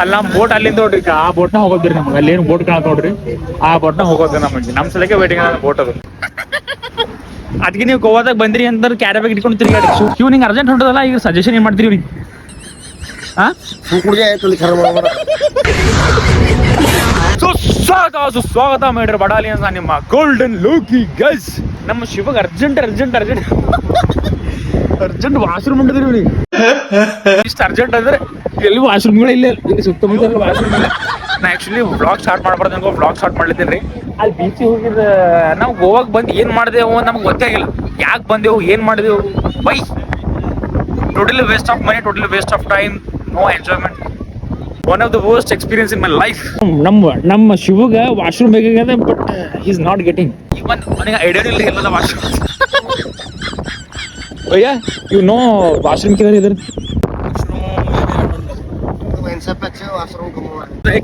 ಅಲ್ಲ ನಮ್ ಬೋಟ್ ಅಲ್ಲಿಂದ ನೋಡ್ರಿ ಆ ಬೋಟ್ನ ಹೋಗೋದ್ರಿ ನಮ್ಗೆ. ಅಲ್ಲಿ ಏನು ಬೋಟ್ ಕಾಣತ್ ನೋಡ್ರಿ. ಆ ಬೋಟ್ನ ಹೋಗೋದ್ರಿ ನಮಗೆ. ನಮ್ಮ ಸಲಕ್ಕೆ ವೇಟಿಂಗ್ ಅದ ಬೋಟ್ ಅದು. ಅದಕ್ಕೆ ನೀವು ಗೋವಾದಾಗ ಬಂದ್ರಿ ಅಂದ್ರೆ ಕ್ಯಾರೆ ಬ್ಯಾಗ್ ಇಟ್ಕೊಂಡು ತಿರುಗಾಡಿ. ಇವ್ ನಿಂಗೆ ಅರ್ಜೆಂಟ್ ಹೊಂಟದಲ್ಲ ಈಗ ಸಜೆಷನ್ ಏನು ಮಾಡ್ತೀರಿ ನೀವು? ಹಾ ಸುಸ್ವಾಗತ ಸುಸ್ವಾಗತ ಮಾಡಿರ ಬಡಾಲಿ ಅಂತ ನಿಮ್ಮ ಗೋಲ್ಡನ್ ಲೋಕಿ ಗೈಸ್ ನಮ್ಮ ಶಿವಗ್ urgent urgent urgent urgent washroom ಉಂಟದ್ರಿ ಇವ್ರಿ ಇಷ್ಟು ಅರ್ಜೆಂಟ್ ಅಂದ್ರೆ ಎಲ್ಲಿ ವಾಶ್ರೂಮ್ಗಳು ಇಲ್ಲ ಇಲ್ಲಿ ಸುತ್ತಮುತ್ತ ವಾಶ್ರೂಮ್ ಇಲ್ಲ ನಾ ಆಕ್ಚುಲಿ ವ್ಲಾಗ್ ಸ್ಟಾರ್ಟ್ ಮಾಡ್ಬಾರ್ದು ಅನ್ಕೋ ವ್ಲಾಗ್ ಸ್ಟಾರ್ಟ್ ಮಾಡ್ಲಿದ್ದೀನಿ ರೀ ಅಲ್ಲಿ ಬೀಚಿಗೆ ಹೋಗಿದ ನಾವು ಗೋವಾಗ ಬಂದು ಏನು ಮಾಡಿದೆವು ನಮ್ಗೆ ಗೊತ್ತೇ ಆಗಿಲ್ಲ. ಯಾಕೆ ಬಂದೆವು ಏನು ಮಾಡಿದೆವು? Bye. Totally waste of money totally waste of time no enjoyment one of the worst experience in my life ನಮ್ಮ ನಮ್ಮ ಶಿವಗ washroom ಬೇಕಾಗದೆ but is not getting even ನನಗೆ ಐಡಿಯಾ ಇಲ್ಲ ವಾಶ್ರೂಮ್. ಅಯ್ಯ ಇವ್ ನೋ ವಾಶ್ರೂಮ್ ಕೇಳಿ ಇದ್ರ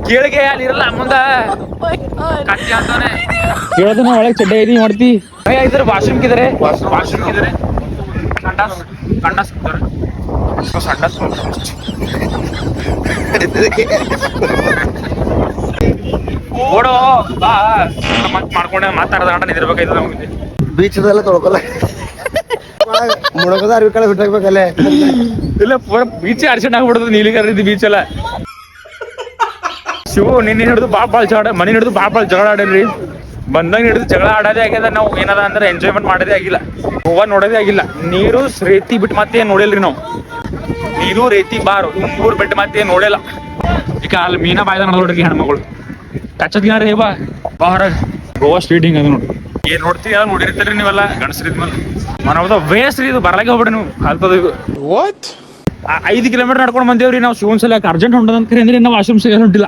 ಕೇಳಿಗೆ ಅಲ್ಲಿರಲ್ಲ ಮುಂದ? ಅಂತಾನೆ ಕೇಳೋದನ್ನ ಒಳಗೆ ಚಡ್ಡ ಮಾಡ್ತಿ ಅಯ್ಯ ಇದ್ರ ವಾಶ್ರೂಮ್ ಕಿದ್ರೆ? ವಾಶ್ರೂಮ್ ಕಿದ್ರೆ. ಕಂಡಾಸ್ ಸಂಡಾಸ್ ಕಿದ್ದಾರೆ ಸಂಡಾಸ್ ಓಡೋ ಬಾ. ಮತ್ ಮಾಡ್ಕೊಂಡೆ ಮಾತಾಡದ ಗಂಟ ನಿಂದಿರ್ಬೇಕಾಯ್ತು ನಮಗೆ. ಬೀಚದಲ್ಲ ತೊಳ್ಕೊಲ್ಲ. ಮುಣಗದ ಅರ್ವಿ ಕಡೆ ಬಿಟ್ಟಾಕ್ಬೇಕಲ್ಲೇ ಇಲ್ಲ ಬೀಚ್ ಅರ್ಶನ್ ಆಗ್ಬಿಡುದು ನೀಲಿ ಕರೆದಿ ಬೀಚ್ ಎಲ್ಲ. ಶಿವ, ನಿನ್ನೆ ಹಿಡಿದು ಭಾಳ ಭಾಳ ಜಗಳ ಮನೆ ಹಿಡಿದು ಭಾಳ ಭಾಳ ಜಗಳ ಆಡೇನ್ರಿ. ಬಂದಾಗ ಹಿಡಿದು ಜಗಳ ಆಡೋದೇ ಆಗ್ಯದ, ನಾವು ಏನದ ಅಂದ್ರೆ ಎಂಜಾಯ್ಮೆಂಟ್ ಮಾಡೋದೇ ಆಗಿಲ್ಲ. ಗೋವಾ ನೋಡೋದೇ ಆಗಿಲ್ಲ. ನೀರು ರೇತಿ ಬಿಟ್ಟು ಮತ್ತೆ ನೋಡಿಲ್ರಿ ನಾವು. ನೀರು ರೇತಿ ಬಾರು ಮೂರು ಬಿಟ್ಟು ಮತ್ತೆ ನೋಡಿಲ್ಲ. ಈಗ ಅಲ್ಲಿ ಮೀನಾ ಬಾಯ್ದ ನೋಡ್ರಿ ಹೆಣ್ಮಗಳು. ಕಚ್ಚದ್ ರೀ ಬಾ ಬಾ ಹೊರ ಗೋವಾ ಸ್ಟ್ರೀಟ್ ಹಿಂಗ ಅದ ನೋಡ್ರಿ. ಏನ್ ನೋಡ್ತೀವಿ ಅದ್ ನೋಡಿರ್ತೀರಿ ನೀವೆಲ್ಲ? ಗಣಸ್ರಿದ್ ಮೇಲೆ. ಒನ್ ಆಫ್ ದ ವೇಸ್ಟ್ ರೀ ಇದು ಬರಲಾಗೆ ಹೋಗ್ಬಿಡಿ ನೀವು. ಕಲ್ತದ ಇದು. ಆ- ಐದು ಕಿಲೋಮೀಟರ್ ನಡ್ಕೊಂಡು ಬಂದೇವ್ರಿ ನಾವು ಶಿವನ್ ಸಲ. ಅರ್ಜೆಂಟ್ ಹೊಂಟದಂತ ಕರೆ ಅಂದ್ರೆ ನಾವು ವಾಶ್ರೂಮ್ ಸಿಗೋದು ಹೊಂಟಿಲ್ಲ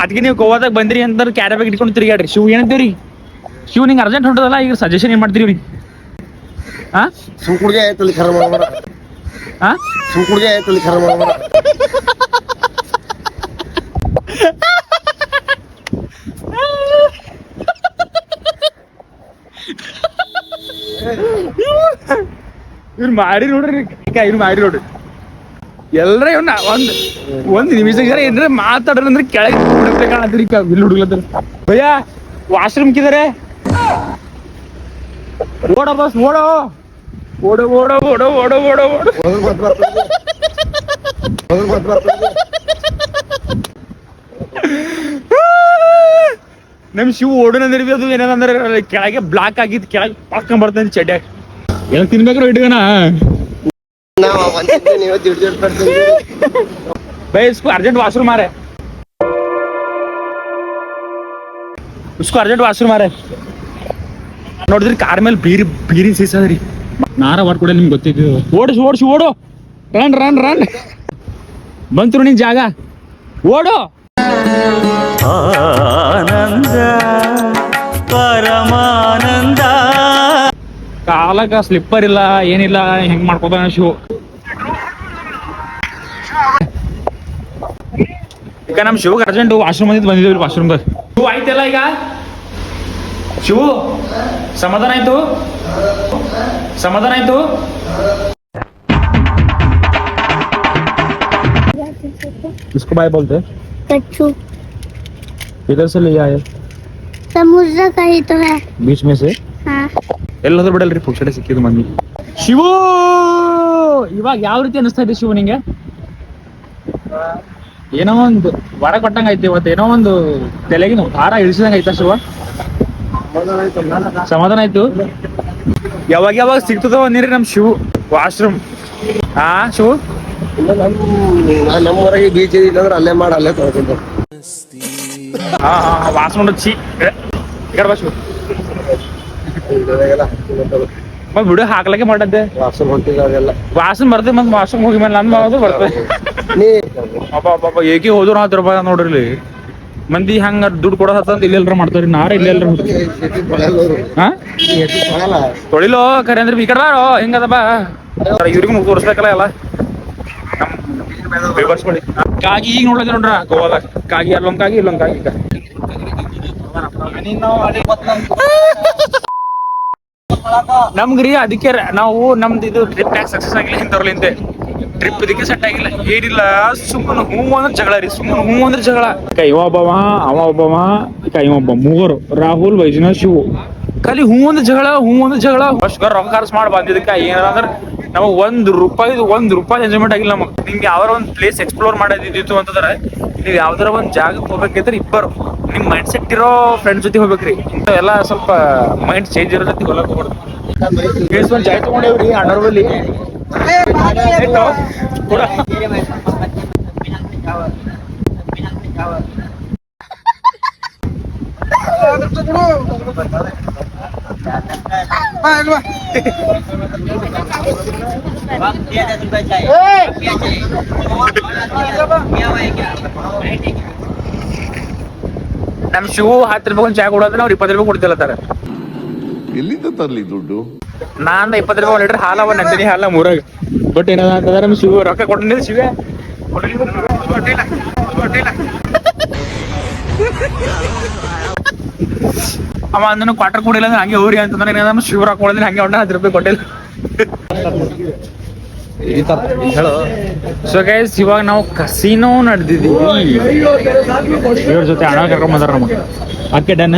ಅದಕ್ಕೆ ನೀವು ಗೋವಾದಾಗ ಬಂದಿರಿ ಅಂತ ಕ್ಯಾರ ಬ್ಯಾಗ್ ಇಟ್ಕೊಂಡು ತಿರುಗಾಡ್ರಿ ಶಿವ್ ಏನಂತೀವ್ರಿ? ಶಿವ್ ನಿಂಗೆ ಅರ್ಜೆಂಟ್ ಹೊಂಟದಲ್ಲ ಈಗ ಸಜೆಷನ್ ಏನ್ ಮಾಡ್ತೀರಿ ಹಾ ಸುಮ್ ಆಯ್ತಲ್ಲಿ ಆಯ್ತು ಖರ ಮಾಡ್ಬೇಡ ಹಾ ಸುಮ್ ಆಯ್ತಲ್ಲಿ ಆಯ್ತು ಖರ ಇವ್ರು ಮಾಡಿ ನೋಡ್ರಿ ಇವ್ರು ಮಾಡಿ ನೋಡ್ರಿ. ಎಲ್ಲರ ಇವ್ನ ಒಂದ್ ಒಂದ್ ನಿಮಿಷ ಏನ್ರ ಮಾತಾಡ್ರಿ ಅಂದ್ರೆ ಕೆಳಗೆ ಕಾಣತ್ರಿ ಇಲ್ಲಿ ಹುಡುಗ್ಲತ್ತಾರ. ಭಯ್ಯ ವಾಶ್ರೂಮ್ ಕಿದಾರೆ? ಓಡ ಬಸ್ ಓಡೋ. ಓಡೋ ಓಡೋ ಓಡೋ ಓಡೋ ಓಡೋ ಓಡೋ. ನಮ್ ಶಿವ ಓಡನ ಬಿ ಅದು ಏನಂದ್ರೆ ಕೆಳಗೆ ಬ್ಲಾಕ್ ಆಗಿತ್ತು ಕೆಳಗೆ ಪಾಕ ಬರ್ತದೆ ಚಡ್ಡೆ ಏನ ತಿನ್ಬೇಕ್ರ ಇಟ್ಕೋಣ ಬೈಸ್ಕು ಅರ್ಜೆಂಟ್ ವಾಶ್ರೂಮ್ ಮಾರೆ. ಇಸ್ಕು ಅರ್ಜೆಂಟ್ ವಾಶ್ರೂಮ್ ಮಾರೆ. ನೋಡಿದ್ರಿ ಕಾರ್ ಮೇಲೆ ಬೀರಿ ಬೀರಿ ಸೀಸದ್ರಿ. ನಾರ ವಾಟ್ ನಿಮ್ಗೆ ಗೊತ್ತಿದ್ದು. ಓಡಿಸ್ ಓಡಿಸಿ ಓಡು. Run run run. ಬಂತ್ರು ನಿನ್ ಜಾಗ. ಓಡು. ಪರಮಾನಂದ ಕಾಲಕ್ಕ ಸ್ಲಿಪ್ಪರ್ ಇಲ್ಲ ಏನಿಲ್ಲ ಹೆಂಗ್ ಮಾಡ್ಕೋತಾನ ಶಿವು ಈಗ ನಮ್ ಶಿವಗ್ ಅರ್ಜೆಂಟ್ ವಾಶ್ರೂಮ್ ಬಂದಿದ್ದು ಬಂದಿದ್ದೀವಿ ವಾಶ್ರೂಮ್ದಾಗ ಶಿವು ಆಯ್ತಲ್ಲ ಈಗ ಶಿವು ಸಮಾಧಾನ ಆಯ್ತು ಸಮಾಧಾನ ಆಯ್ತು इसको बाय बोलते हैं कच्चू इधर से ले आए समुद्र का ही तो है बीच में से हाँ ಎಲ್ಲಾದ್ರೂ ಬಿಡಲ್ರಿ ಪುಕ್ಷಡೆ ಸಿಕ್ಕಿದ್ದು ಮಂದಿ ಶಿವು ಇವಾಗ ಯಾವ ರೀತಿ ಅನಿಸ್ತಾ ಇದೆ ಶಿವು ನಿಂಗೆ ಏನೋ ಒಂದು ವರ ಕೊಟ್ಟಂಗ ಐತಿ ಇವತ್ತು ಏನೋ ಒಂದು ತಲೆಗಿನ ಭಾರ ಇಳಿಸಿದಂಗ ಐತಾ ಶಿವ ಸಮಾಧಾನ ಆಯ್ತು ಯಾವಾಗ ಯಾವಾಗ ಸಿಗ್ತದೋ ಅಂದಿರಿ ನಮ್ ಶಿವು ವಾಶ್ರೂಮ್ ಹಾ ಶಿವು ನಮ್ಮ ಊರಾಗೆ ಬೀಚ್ ಇಲ್ಲಂದ್ರೆ ಅಲ್ಲೇ ಮಾಡಿ ಅಲ್ಲೇ ತೊಳ್ಕೊಂಡು ಬಾ ಮತ್ ಬಿಡು ಹಾಕ್ಲಕ್ಕೆ ಮಾಡದ್ದೆ ವಾಸನೆ ಹೊಂಟಿದಾವೆಲ್ಲ ವಾಸನ್ ಬರ್ತದೆ ಮತ್ ವಾಸನ್ ಹೋಗಿ ಮೇಲೆ ನನ್ ಮಾಡೋದು ಬರ್ತದೆ ನೀ ಅಪ್ಪ ಅಪ್ಪ ಏಕೆ ಹೋದ್ರು ಹತ್ತು ರೂಪಾಯಿ ನೋಡ್ರಿ ಇಲ್ಲಿ ಮಂದಿ ಹಂಗ ದುಡ್ಡು ಕೊಡೋ ಹತ್ತಂತ ಇಲ್ಲೆಲ್ರ ಮಾಡ್ತಾರ್ರಿ ನಾರ ಇಲ್ಲಿ. ಹಾ ತೊಳಿಲೋ ಕರೆ ಅಂದ್ರೆ ಈ ಕಡೆ ಬಾರೋ ಹೆಂಗದಪ್ಪ ಇವ್ರಿಗೂ ತೋರಿಸ್ಬೇಕಲ್ಲ ಎಲ್ಲ ಕಾಗಿ ಈಗ ನೋಡಿದ್ರೆ ನೋಡ್ರ ಗೋವಾದಾಗ ಕಾಗಿ ಅಲ್ಲೊಂದ್ ಕಾಗಿ ಇಲ್ಲೊಂದ್ ಕಾಗಿ ಈಗ ನಮ್ಗ್ರಿ ಅದಕ್ಕೆ ನಾವು ನಮ್ದು ಇದು ಟ್ರಿಪ್ ಯಾಕೆ ಸಕ್ಸಸ್ ಆಗಿಲ್ಲ ಇಂಥವ್ರಲಿಂತೆ ಟ್ರಿಪ್ ಇದಕ್ಕೆ ಸೆಟ್ ಆಗಿಲ್ಲ. ಏನಿಲ್ಲ ಸುಮ್ಮನೆ ಹೂ ಅಂದ್ರೆ ಜಗಳ ರೀ ಸುಮ್ಮನೆ ಹೂ ಅಂದ್ರೆ ಜಗಳ. ಕೈ ಇವ ಒಬ್ಬವ ಅವ ಒಬ್ಬವ ಕೈ ಇವ ಒಬ್ಬ ಮೂವರು ರಾಹುಲ್ ವೈಜನಾಥ್ ಶಿವು. ಖಾಲಿ ಹೂ ಅಂದ್ರೆ ಜಗಳ ಹೂ ಅಂದ್ರೆ ಜಗಳ. ಫಸ್ಟ್ ರೊಕ್ಕ ಖರ್ಚು ಮಾಡಿ ಬಂದಿದ್ದಕ್ಕೆ ಏನಾರ ಅಂದ್ರೆ ನಮಗೆ ಒಂದು ರೂಪಾಯಿ ಒಂದ್ ರೂಪಾಯಿ ಎಂಜಾಯ್ಮೆಂಟ್ ಆಗಿಲ್ಲ ನಮಗೆ. ನಿಮ್ಗೆ ಯಾವ್ದಾರ ಒಂದು ಪ್ಲೇಸ್ ಎಕ್ಸ್ಪ್ಲೋರ್ ಮಾಡೋದಿತ್ತು ಅಂತಂದ್ರೆ, ನೀವು ಯಾವ್ದಾರ ಒಂದು ಜಾಗಕ್ಕೆ ಹೋಗ್ಬೇಕಿದ್ರೆ ಇಬ್ಬರು. ನಿಮ್ ಮೈಂಡ್ ಸೆಟ್ ಇರೋ ಫ್ರೆಂಡ್ಸ್ ಜೊತೆ ಹೋಗ್ಬೇಕ್ರಿ. ಎಲ್ಲ ಸ್ವಲ್ಪ ಮೈಂಡ್ ಚೇಂಜ್ ಇರೋ ಜೊತೆ ಹೊಲಕ್ ಹೋಗ್ಬಾರ್ದು. ಅದ್ರ ಒಂದ್ ನಮ್ ಶಿವ ಹತ್ತು ರೂಪಾಯಿ ಒಂದು ಚಾ ಕೊಡೋದ್ರೆ ಅವ್ರು ಇಪ್ಪತ್ತು ರೂಪಾಯಿ ಕೊಡ್ತಿಲ್ಲತ್ತಾರ ಎಲ್ಲಿಂದ ತರ್ಲಿ ದುಡ್ಡು? ನಾನ್ ಇಪ್ಪತ್ತು ರೂಪಾಯಿ ಒಂದು ಲೀಟರ್ ಹಾಲವ ನಂದಿನಿ ಹಾಲ ಮೂರಾಗ. ಬಟ್ ಏನದ ಅಂತಂದ್ರೆ ನಮ್ ಶಿವ ರೊಕ್ಕ ಕೊಟ್ಟಿಲ್ಲ ಶಿವ. ಕೊಟ್ಟಿಲ್ಲ. ಅವ ಅಂದನು ಕ್ವಾರ್ಟರ್ ಕೊಡಿಲ್ಲ ಅಂದ್ರೆ ಹಂಗೆ ಊರಿ ಅಂತಂದ್ರೆ ಏನದ ಶಿವ ರೊಕ್ಕ ಕೊಡಿದ್ರೆ ಹಂಗೆ ಹೊಂಡ ಹತ್ತು ರೂಪಾಯಿ ಕೊಟ್ಟಿಲ್ಲ ಸೊ ಗೈಸ್ ಇವಾಗ ನಾವು ಕಸಿನೋ ನಡೆದಿದ್ದೀವಿ. ಇವ್ರ ಜೊತೆ ಹಣ ಕರ್ಕೊಂಡ್ ಬಂದಾರ ನಮಗೆ. ಅಕ್ಕೆ ಡನ್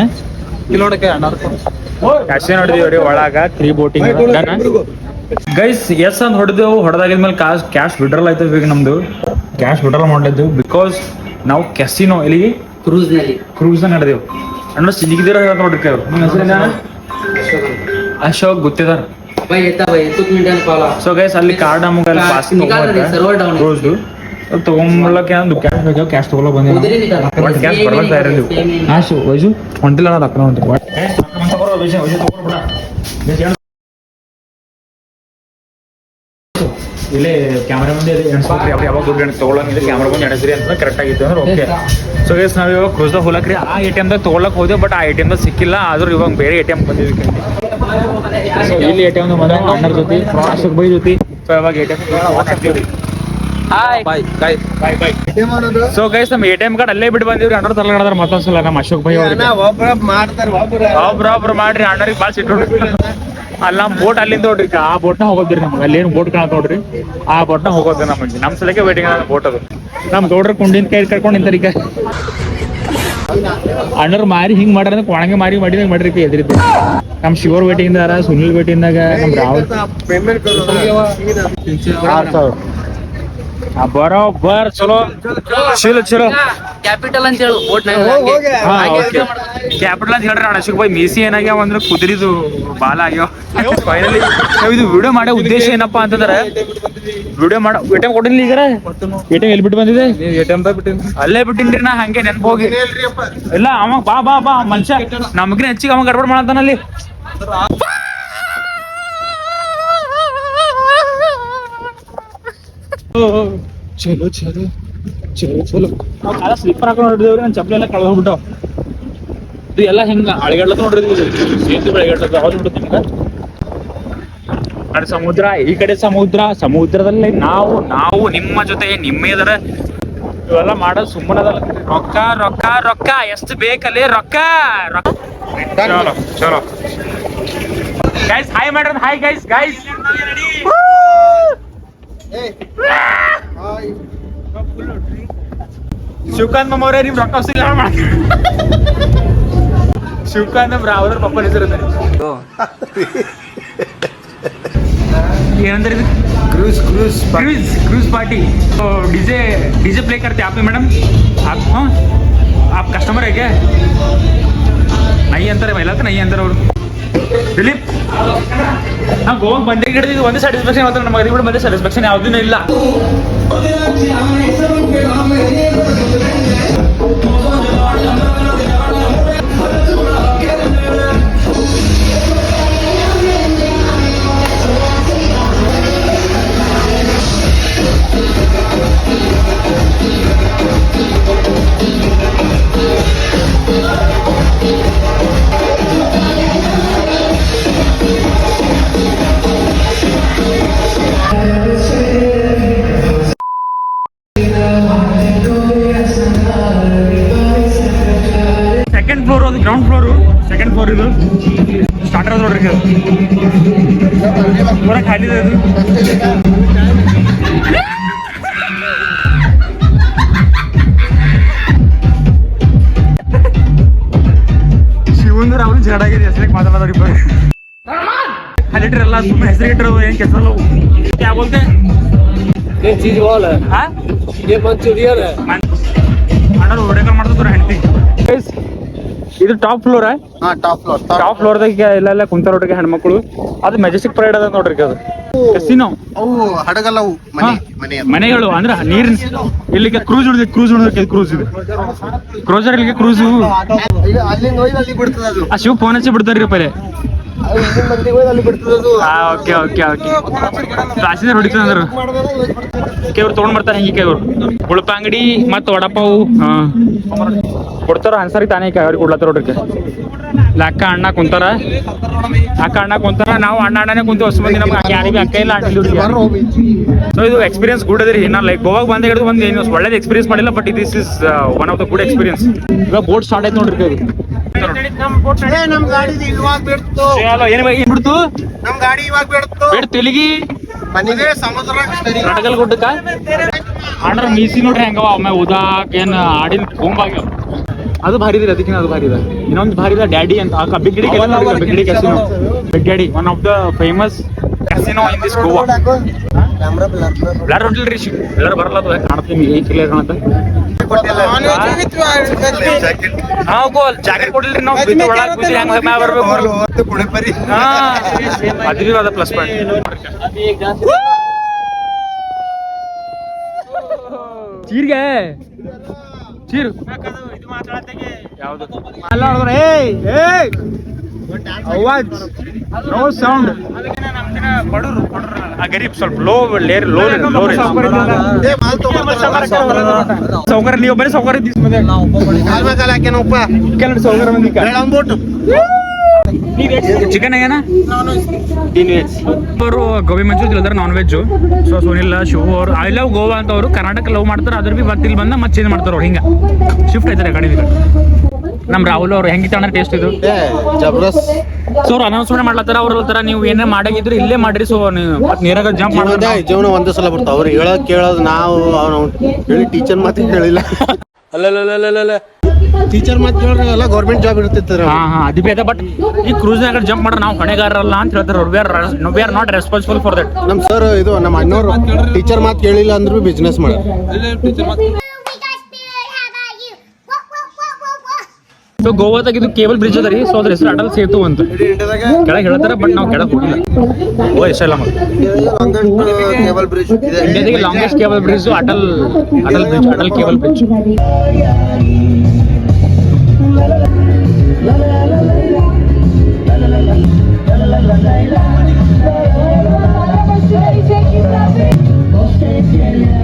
ಇಲ್ಲಿ ನೋಡಕ್ಕೆ ಕಸಿನೋ ನಡೆದಿವ್ರಿ ಒಳಗ three boating done guys yes ಅಂತ ಹೊಡೆದೆವು ಹೊಡೆದಾಗಿದ್ಮೇಲೆ ಕಾಸ್ ಕ್ಯಾಶ್ ವಿಡ್ರಲ್ ಆಯ್ತದ ಈಗ ನಮ್ದು. ಕ್ಯಾಶ್ ವಿಡ್ರಲ್ ಮಾಡ್ಲಿದ್ದು. ಬಿಕಾಸ್ ನಾವು ಕೆಸಿನೋ ಇಲ್ಲಿ ಕ್ರೂಸ್ನಲ್ಲಿ. ಕ್ರೂಸ್ ನಡೆದೇವು. ಅಣ್ಣ ಸಿಲಿಗಿದಿರ ನೋಡ್ರಿ ಅವ್ರು ನಿಮ್ಮ ಹೆಸರೇನ ಅಶೋಕ್ ಗುತ್ತಿದಾರ भाई येता भाई तू मिनिटांनी पावला ಸೊ ಗೈಸ್ ಅಲ್ಲಿ ಕಾರ್ಡ್ ನಮ್ಗೆ ಅಲ್ಲಿ ಪಾಸ್ ನಿಕಾಲ್ ರೀ, server down ಇದೆ. ಕ್ರೋಸ್ದು ತಗೊಂಬರ್ಲಕ್ಕೆ ಒಂದು ಕ್ಯಾಶ್ ಬೇಕು ಕ್ಯಾಶ್ ತಗೊಳ್ಳೋ ಬಂದಿ ಉದರಿ ನಿಕಾಲ್. ಒಟ್ಟು ಕ್ಯಾಶ್ ಬರಲ್ಲ ತಯಾರಿಲ್ಲ Same ಏನಿಲ್ಲ. ಆಶ್ ವೈಜು ಹೊಂಟಿಲ್ಲ ನಾನು ಅಕ್ಕ ಹೊಂಟಿ ಇಲ್ಲೇ ಕ್ಯಾಮ್ರಾ ಮುಂದೆ ಎಣಿಸ್ಬೇಕ್ರಿ ಅವ್ರು ಯಾವಾಗ ದುಡ್ಡು ಎಣಿಸ್ ತೊಗೊಳಂಗಿಲ್ಲ ಕ್ಯಾಮ್ರಾ ಮುಂದೆ ಎಣಿಸ್ರಿ ಅಂತ ಕರೆಕ್ಟ್ ಆಗಿತ್ತು ಅಂದ್ರೆ ಓಕೆ ಸೊ ಗೈಸ್ ನಾವು ಇವಾಗ ಕ್ರೂಸ್ದಾಗ ಹೋಲಕ್ರಿ ಆ ಎ ಟಿ ಎಮ್ದಾಗ ತೊಗೊಳಕ್ ಹೋದೆ ಬಟ್ ಆ ಎ ಟಿ ಎಮ್ದಾಗ ಸಿಕ್ಕಿಲ್ಲ. ಆದ್ರೂ ಇವಾಗ ಬೇರೆ ಎ ಟಿ ಎಂ ಸೊ ಇಲ್ಲಿ ಎ ಟಿ ಎಂ ಬಂದ ಅಣ್ಣರ ಜೊತೆ ಅಶೋಕ್ ಬೈ ಜೊತೆ. ಸೊ ಇವಾಗ A T M hi bye bye bye bye so guys ನಮ್ ಎ ಟಿ ಎಂ ಕಾರ್ಡ್ ಅಲ್ಲೇ ಬಿಟ್ಟು ಬಂದಿವ್ರಿ ಅಣ್ಣರ ತಲೆಗಡದ್ರ ಮತ್ತೊಂದ್ಸಲ ನಮ್ಮ ಅಶೋಕ್ ಭೈ ಅವ್ರಿಗೆ. ಒಬ್ರ ಮಾಡ್ರಿ ಅಣ್ಣರಿಗೆ ಭಾಳ ಸಿಟ್ಟು. ಅಲ್ಲ ನಮ್ಮ ಬೋಟ್ ಅಲ್ಲಿಂದ ನೋಡ್ರಿ ಆ ಬೋಟ್ನ ಹೋಗೋದ್ರಿ ನಮ್ಗೆ. ಅಲ್ಲಿ ಏನು ಬೋಟ್ ಕಾಣತ್ ನೋಡ್ರಿ. ಆ ಬೋಟ್ನ ಹೋಗೋದ್ರಿ ನಮಗೆ. ನಮ್ಮ ಸಲಕ್ಕೆ ವೇಟಿಂಗ್ ಬೋಟ್ ಅದು. ನಮ್ ಗೌಡ್ರ ಕುಂಡಿನ ಕೈ ಕರ್ಕೊಂಡು ನಿಂತಾರ ಈಗ. ಅಣ್ಣರು ಮಾರಿ ಹಿಂಗ್ ಮಾಡ್ರ ಕೊಣಗೆ ಮಾರಿ ಮಾಡಿದಂಗ ಮಾಡ್ರಿ ಎದ್ರಿ ನಮ್ ಶಿವರ್ ವೇಟಿಂಗ್ ಸುನಿಲ್ ವೇಟಿಂಗ್ ನಮ್ಮ ರಾಹುಲ್ ಪೇಮೆಂಟ್ ಆರ್ ಸಾವಿರ ಆ, ಬರೋಬ್ಬರ್ ಚಲೋ. ಚಲೋ ಚಲೋ. ಕ್ಯಾಪಿಟಲ್ ಅಂತ ಹೇಳು ಬೋಟ್ ಕ್ಯಾಪಿಟಲ್ ಅಂತ ಹೇಳ್ರಿ ಅಶೋಕ್ ಬಾಯ್ ಮೀಸಿ ಏನಾಗ್ಯಾವ ಅಂದ್ರೆ ಕುದುರಿದು ಬಾಲ ಆಗ್ಯಾವ. ಫೈನಲಿ ಇದು ವಿಡಿಯೋ ಮಾಡೋ ಉದ್ದೇಶ ಏನಪ್ಪಾ ಅಂತಂದ್ರೆ ವಿಡಿಯೋ ಮಾಡೋ ಎ ಕೊಡಿಲ್ಲ ಈಗ ಎ ಟಿ ಎಲ್ಲಿ ಬಿಟ್ಟು ಬಂದಿದೆ? ಅಲ್ಲೇ ಬಿಟ್ಟಿನ್ರಿ ನಾ ಹಂಗೆ ನೆನಪು ಹೋಗಿ ಇಲ್ಲ ಅವಾಗ ಬಾ ಬಾ ಬಾ ಮನುಷ್ಯ. ನಮಗಿನ ಹೆಚ್ಚಿಗೆ ಅವಾಗ ಗಡ್ಬಡ್ ಮಾಡತಾನಲ್ಲಿ ಚಲೋ ಚಲೋ ಚಲೋ ಚಲೋ. ನಾವು ಕಾಲ ಸ್ಲೀಪರ್ ಹಾಕೊಂಡು ನೋಡಿದೇವ್ರಿ ನನ್ನ ಚಪ್ಪಲಿ ಎಲ್ಲ ಕಳೆದು ಹೋಗ್ಬಿಟ್ಟು ಇದು ಎಲ್ಲ ಹೆಂಗ? ಅಳಿಗಾಡ್ಲತ್ತ ನೋಡ್ರಿ ಇದು ಸೇತು ಬೆಳಗಾಡ್ಲತ್ತ ಯಾವ್ದು ಬಿಡುತ್ತೆ ನಿಮ್ಗೆ? ಕಡೆ ಸಮುದ್ರ ಈ ಕಡೆ ಸಮುದ್ರ ಸಮುದ್ರದಲ್ಲಿ ನಾವು ನಾವು ನಿಮ್ಮ ಜೊತೆ ನಿಮ್ಮೆದರ ಇವೆಲ್ಲ ಮಾಡೋದು ಸುಮ್ಮನದಲ್ಲ. ರೊಕ್ಕ ರೊಕ್ಕ ರೊಕ್ಕ ಎಷ್ಟು ಬೇಕಲ್ಲಿ? ರೊಕ್ಕ ರೊಕ್ಕ. ಚಲೋ ಚಲೋ. ಗೈಸ್ ಹಾಯ್ ಮಾಡ್ರಿ ಹಾಯ್ ಗೈಸ್ ಗೈಸ್ ಶಿವಕಾಂತ್ ಮಮ್ಮವ್ರೆ ನಿಮ್ ರೊಕ್ಕ ಸಿಲ್ಲ ಮಾಡ್ತೀವಿ ಶಿವಕಾಂತ್ ನಮ್ಮ ರಾವ್ರ ಪಪ್ಪ ಹೆಸರು ಏನಂದ್ರೆ ಇದು cruise cruise cruise cruise party तो डीजे डीजे प्ले करते हैं आप ही मैडम आप हाँ आप कस्टमर है क्या नहीं ಅಂತಾರೆ ಮಹಿಳಾ नहीं ಅಂತಾರೆ ಅವರು ದಿಲೀಪ್ ನಾವು ಗೋವಾಗ ಬಂದೇ ಹಿಡಿದು ಒಂದೇ ಸ್ಯಾಟಿಸ್ಫ್ಯಾಕ್ಷನ್ ಮಾತ್ರ ನಮಗೆ ಕೂಡ ಬಂದೇ ಸ್ಯಾಟಿಸ್ಫ್ಯಾಕ್ಷನ್ ಯಾವುದೂ ಇಲ್ಲ. ಸೆಕೆಂಡ್ ಫ್ಲೋರ್ ಅದು ಗ್ರೌಂಡ್ ಫ್ಲೋರು ಸೆಕೆಂಡ್ ಫ್ಲೋರ್ ಇದು. ಸ್ಟಾರ್ಟರ್ ನೋಡ್ರಿ ಪೂರ ಖಾಲಿ ಇದೆ ಅದು ಶಿವಂದ್ರ ಅವನು ಜಡ ಹೆಸರಿಗೆ ಮಾತಾಡೋದ್ರಿ ಬರೀ ಅಲ್ಲಿಟ್ರಲ್ಲ ಸುಮ್ಮನೆ ಹೆಸರಿಟ್ರು ಏನು ಕೆಸರಲ್ಲ ಯಾವ ಬೋಲ್ತೆ. ಬಾಲ್ ಹೆಂಡತಿ. ಇದು top floor top floor top floor ದಾಗ ಇಲ್ಲೆಲ್ಲ ಕುಂತ ನೋಡ್ರಿ ಹೆಣ್ಮಕ್ಳು. ಅದು ಮೆಜೆಸ್ಟಿಕ್ ಪ್ರೈಡ್ ಅದ ನೋಡ್ರಿ ಅದು. ಹಡಗಲ್ಲವು ಮನೆಗಳು ಅಂದ್ರ ನೀರಿನ ಇಲ್ಲಿಗೆ ಕ್ರೂಸ್ ಉಳಿದ ಕ್ರೂಸ್ ಉಳಿದ ಕ್ರೂಸ್ ಇದೆ. ಕ್ರೂಸರ್ ಇಲ್ಲಿಗೆ ಕ್ರೂಸ್ ಆ ಶಿವ ಫೋನ್ ಹಚ್ಚಿ ಬಿಡ್ತಾರ್ರಿ ಪರೇ ಓಕೆ ಓಕೆ ಓಕೆ ಕೇವ್ರು ತೊಗೊಂಡ್ ಬರ್ತಾರೆ ಹಿಂಗೆ ಕೇವ್ರು ಗುಳಪ ಅಂಗಡಿ ಮತ್ತೆ ವಡಪಾವು. ಹಾ. ಕೊಡ್ತಾರ ಅನ್ಸರಿ ತಾನೇ ಅವ್ರಿಗೆ ಕೊಡ್ಲತ್ತಾರ ನೋಡ್ರಿ ಅಕ್ಕ ಅಣ್ಣ ಕುಂತಾರ. ಅಕ್ಕ ಅಣ್ಣ ಕುಂತಾರ. ನಾವು ಅಣ್ಣ ಅಣ್ಣನೇ ಕುಂತು ಹೊಸ ಮಂದಿ ನಮ್ಗೆ. ಯಾರಿಗೆ ಅಕ್ಕ ಇಲ್ಲ ಸೊ ಇದು ಎಕ್ಸ್ಪೀರಿಯನ್ಸ್ ಗುಡ್ ಅದ್ರಿ. ಇನ್ನ ಲೈಕ್ ಗೋವಾಗ ಬಂದ ಹಿಡಿದು ಒಂದು ಏನು ಒಳ್ಳೇದು ಎಕ್ಸ್ಪೀರಿಯನ್ಸ್ ಮಾಡಿಲ್ಲ but this is one of the good experience ಈಗ ಬೋಟ್ ಸ್ಟಾರ್ಟ್ ಆಯ್ತು ನೋಡ್ರಿ ಇದು. ಇವಾಗ ಬಿಡ್ತು. ನಮ್ ಗಾಡಿ ಇವಾಗ ಬಿಡ್ತು. ಬಿಡ್ ತೆಲಿಗಿ ಮನೆಗೆ ಸಮುದ್ರ ಗುಡ್ಡಕ್ಕ ಆಡ್ರ ಮೀಸಿ ನೋಡ್ರಿ ಹೆಂಗವ. ಒಮ್ಮೆ ಉದಾಕ್ ಏನ್ ಆಡಿನ ಕೊಂಬಾಗ್ಯಾವ ಅದು ಭಾರಿ ಇದೆ ಅದಕ್ಕಿಂತ ಅದು ಭಾರಿ ಇದೆ. ಇನ್ನೊಂದು ಭಾರಿ ಇದೆ ಡ್ಯಾಡಿ ಅಂತ. ಆ big D big D casino big daddy one of the famous casino in this Goa blur ಬ್ಲರ್ ಹೊಂಟಿಲ್ರಿ ಬ್ಲರ್ ಬರಲ್ಲ ಅದು. ಕಾಣ್ತೀನಿ ಏನ್ ಕ್ಲಿಯರ್ ಕಾಣುತ್ತೆ? ನಾವು ಗೋಲ್ ಜಾಕೆಟ್ ಕೊಡ್ಲಿರಿ ನಾವು ಬಿದ್ದು ಒಳಗ್ ಬಿದ್ದು ಹೆಂಗ್ ಮ್ಯಾಲ ಬರ್ಬೇಕು. ಕುಣಿಪರಿ ಹಾ ಅದ ಪ್ಲಸ್ ಪಾಯಿಂಟ್ ಚೀರ್ಗೆ. ಚೀರು. ಯಾವ್ದು ಅಲ್ಲ ನೋಡಿದ್ರೆ ಏಯ್. ಏಯ್ ಅವಾಜ್ ನೋ ಸೌಂಡ್ ಗರೀಬ್ ಸ್ವಲ್ಪ ಲೋ ಲೇರ್ ಲೋ ಲೋ ಸೌಕರ್ಯ ನೀವು ಬರೀ ಸೌಕರ್ಯ ಕೆಲವು ಸೌಕರ್ಯ ಮಂದಿ ಚಿಕನ್ ಏನ? ಅವರು gobi manchuri ತಿಳಿದ್ರೆ non veg so Sunil Shiva ಅವರು ಐ ಲವ್ ಗೋವಾ ಅಂತ ಅವರು ಕರ್ನಾಟಕ ಲವ್ ಮಾಡ್ತಾರೆ ಅದ್ರ ಬಿ ಮತ್ತೆ ಇಲ್ಲಿ ಬಂದ ಮತ್ತೆ ಚೇಂಜ್ ಮಾಡ್ತಾರೆ ಅವ್ರು ಹಿಂಗ. ಶಿಫ್ಟ್ ಆಯ್ತಾರೆ ಕಡೆ ನಮ್ಮ ನಮ್ ರಾಹುಲ್ ಅವ್ರು ಹೆಂಗಿತ್ತು ಅಂದ್ರೆ ಟೇಸ್ಟ್ ಇದು? ಜಬರ್ದಸ್ತ್. ಸೊ ಅವ್ರು ಅನೌನ್ಸ್ಮೆಂಟ್ ಮಾಡ್ಲತ್ತಾರ ಅವ್ರ ಹೇಳ್ತಾರ ನೀವು ಏನೇ ಮಾಡಾಗಿದ್ರು ಇಲ್ಲೇ ಮಾಡ್ರಿ ಸೊ ನೀರಾಗ ಜಂಪ್ ಮಾಡ್ತಾರೆ ಜೀವನ ಒಂದೇ ಸಲ ಬರ್ತಾವ. ಅವ್ರು ಹೇಳೋದ್ ಕೇಳೋದು ನಾವು ಅವ್ನು ಹೇಳಿ ಟೀಚರ್ ಮಾತ್ರ ಹೇಳಿಲ್ಲ. ಅಲ್ಲ ಟೀಚರ್ ಮಾತು ಕೇಳಿದ್ರೆ ಎಲ್ಲ ಗೌರ್ಮೆಂಟ್ ಜಾಬ್ ಇರ್ತಿತ್ತು ಹಾ ಹಾ ಅದು ಬೇದ ಬಟ್ ಈ ಕ್ರೂಸ್ನಾಗ ಜಂಪ್ ಮಾಡ್ರೆ ನಾವು ಹೊಣೆಗಾರರಲ್ಲ ಅಂತ ಹೇಳ್ತಾರೆ. We are we are not responsible for that ನಮ್ ಸರ್ ಇದು ನಮ್ಮ ಅಣ್ಣವರು. ಟೀಚರ್ ಮಾತು ಕೇಳಿಲ್ಲ ಅಂದ್ರೂ ಬಿಸ್ನೆಸ್ ಮಾಡ. ಸೊ ಗೋವಾದಾಗ ಇದು ಕೇಬಲ್ ಬ್ರಿಡ್ಜ್ ಅದ ರೀ ಸೊ ಅದ್ರ ಹೆಸರು ಅಟಲ್ ಸೇತು ಅಂತ ಕೆಳಗೆ ಹೇಳ್ತಾರ ಬಟ್ ನಾವು ಕೆಳಗೆ ಹೋಗಿಲ್ಲ ಓ ಎಷ್ಟೆಲ್ಲ ಇಂಡಿಯಾದಾಗ longest cable bridge Atal Atal bridge Atal cable bridge Yeah.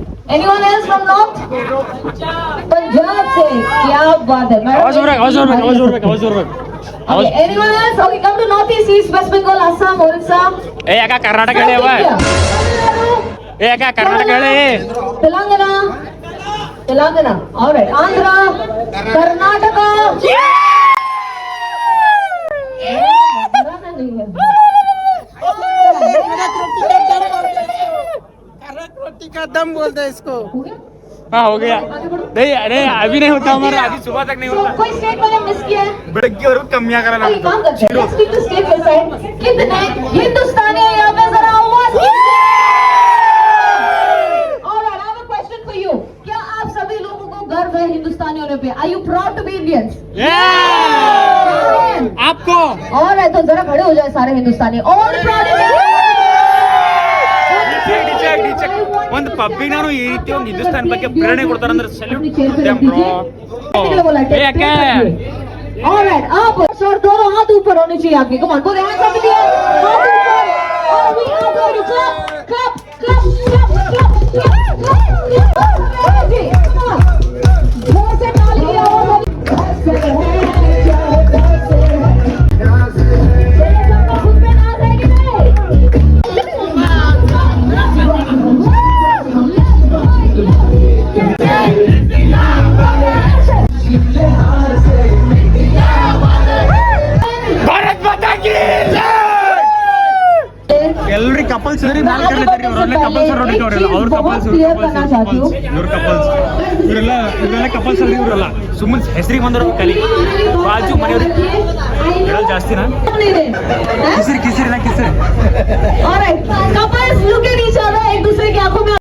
Anyone else from north Punjab से क्या बात है? और ज़ोर और ज़ोर और ज़ोर और ज़ोर anyone else okay come to north east east west Bengal Assam Odisha ए एका कर्नाटक हेळे वा ए एका कर्नाटक हेळे तेलंगाणा तेलंगाणा ऑलराइट आंध्र कर्नाटक Yeah! छाती का दम बोलते हैं इसको। हाँ हो गया। नहीं अरे अभी नहीं होता हमारा अभी सुबह तक नहीं होता। कोई स्टेट वाले मिस किया है? बड़की और कमियाँ करना तो। काम करते हैं? तो कितने हिंदुस्तानी है यहाँ पे जरा आवाज़ और I have a question for you क्या आप सभी लोगों को गर्व है हिंदुस्तानी होने पे are you proud to be Indians आपको? और है तो जरा खड़े हो जाए सारे हिंदुस्तानी। और प्राउड proud Indians. ಒಂದು ಪಬ್ಬಿಗೆ ನಾನು ಈ ರೀತಿ ಒಂದು ಹಿಂದೂಸ್ತಾನ್ ಬಗ್ಗೆ ಪ್ರೇರಣೆ ಕೊಡ್ತಾರಂದ್ರೆ अपनी चेयर पे रख ಸಲ್ಯೂಟ್ दीजिए. कितने बोला? ए, क्या है? Alright, आप और दोनों हाथ ऊपर होने चाहिए आपके. Come on, put your hands up in the air. हाथ ऊपर. और we are going to clap, clap, clap, clap, clap, clap, clap, clap. Ji, come on. जोर से ताली की आवाज ಇವರೆಲ್ಲ ಕಪಲ್ಸ್ ನೋಡಿ ಅವರೆಲ್ಲ ಸುಮ್ಮನೆ ಕಲಿ. ಬಾಜು ಮನೆಯವ್ರಿಗೆ ಹೇಳೋದು ಜಾಸ್ತಿನಾ? ಕಿಸಿರಿ ಕಿಸಿರಿ ನಾ ಕಿಸಿರಿ.